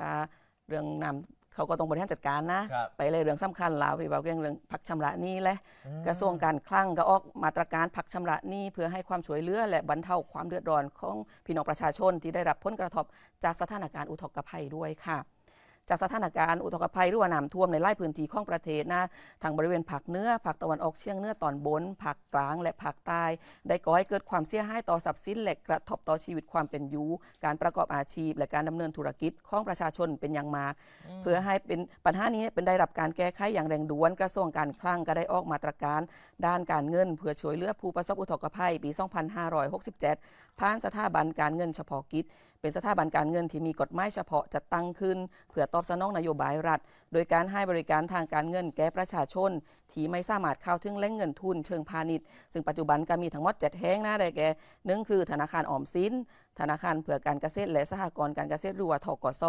ก็เรื่องนำเขาก็ต้องบริหารจัดการนะ ครับ ไปเลยเรื่องสำคัญลาวพี่บอกเรื่องเรื่องพักชำระหนี้และกระทรวงการคลังก็ออกมาตรการพักชำระหนี้เพื่อให้ความช่วยเหลือและบรรเทาความเดือดร้อนของพี่น้องประชาชนที่ได้รับผลกระทบจากสถานการณ์อุทกภัยด้วยค่ะ จากสถานการณ์อุทกภัยหรือว่าน้ำท่วมในหลายพื้นที่ของประเทศนะทางบริเวณภาคเหนือภาคตะวันออกเฉียงเหนือตอนบนภาคกลางและภาคใต้ได้ก่อให้เกิดความเสียหายต่อทรัพย์สินและกระทบต่อชีวิตความเป็นอยู่การประกอบอาชีพ และการดำเนินธุรกิจของประชาชนเป็นอย่างมาก เพื่อให้เป็นปัญหานี้เป็นได้รับการแก้ไขอย่างเร่งด่วนกระทรวงการคลังก็ได้ออกมาตรการ ด้านการเงิน เพื่อช่วยเหลือผู้ประสบอุทกภัยปี 2567 ผ่านสถาบันการเงินเฉพาะกิจ เป็นสถาบันการเงินที่มีกฎหมายเฉพาะจัดตั้งขึ้น เพื่อตอบสนองนโยบายรัฐ โดยการให้บริการทางการเงินแก่ประชาชน ที่ไม่สามารถเข้าถึงแหล่งเงินทุนเชิงพาณิชย์ ซึ่งปัจจุบันก็มีทั้งหมด7แห่งนะได้แก่หนึ่งคือธนาคารออมสินธนาคารเพื่อการเกษตรและสหกรณ์การเกษตรรือว่าทกส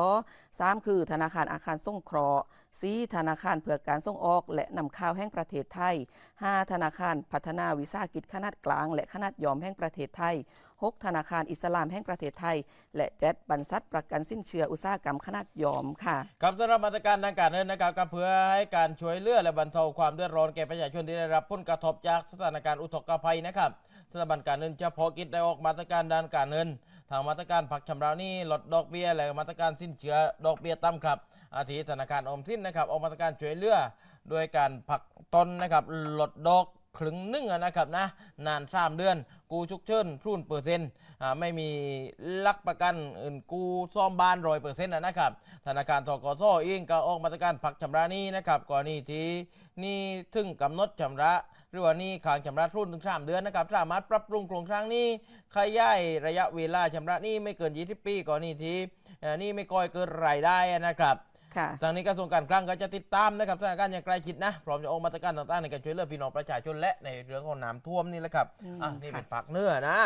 สามคือ ธนาคารอาคารส่งเคราะห์สี่ธนาคารเพื่อการส่งออกและนำข้าวแห่งประเทศไทย5ธนาคารพัฒนาวิสาหกิจขนาดกลาง และขนาดย่อมแห่งประเทศไทย 6 ธนาคารอิสลามแห่งประเทศไทย และเจ็ดบรรษัทประกันสินเชื่ออุตสาหกรรมขนาดย่อมค่ะครับสำหรับมาตรการทางการเงินนะครับก็เพื่อให้การช่วยเหลือและบรรเทาความเดือดร้อนแก่ประชาชนที่ได้รับผลกระทบจากสถานการณ์อุทกภัยนะครับสถาบันการเงินเฉพาะกิจได้ออกมาตรการด้านการเงิน ทางมาตรการผักชำระหนี้ลดดอกเบี้ยและมาตรการสิ้นเชื้อดอกเบี้ยต่ำครับ อาทิธนาคารออมสินนะครับออกมาตรการช่วยเหลือ โดยการผักต้นนะครับลดดอก ครึ่งหนึ่งนะครับนะนานสามเดือน กูชุกเชิญทุนเปอร์เซ็นต์ไม่มีลักประกันอื่นกูซ่อมบ้านร้อยเปอร์เซ็นต์นะครับธนาคารทกสเองก็ออกมาตรการผักชำระนี้นะครับกรณีที่นี่ถึงกำหนดชำระหรือว่านี่ค้างชำระทุนถึงสามเดือนนะครับสามารถปรับปรุงโครงสร้างนี้ขยายระยะเวลาชำระนี้ไม่เกิน 20 ปีกรณีที่เอ่อหนี่ไม่ก่อยเกินรายได้นะครับ ค่ะ ทางนี้กระทรวงการคลังก็จะติดตามนะครับสถานการณ์อย่างใกล้ชิดนะ พร้อมจะออกมาตรการต่างๆในการช่วยเหลือพี่น้องประชาชนและในเรื่องของน้ำท่วมนี่แหละครับอืมอะนี่ค่ะเป็นปากเนื้อนะ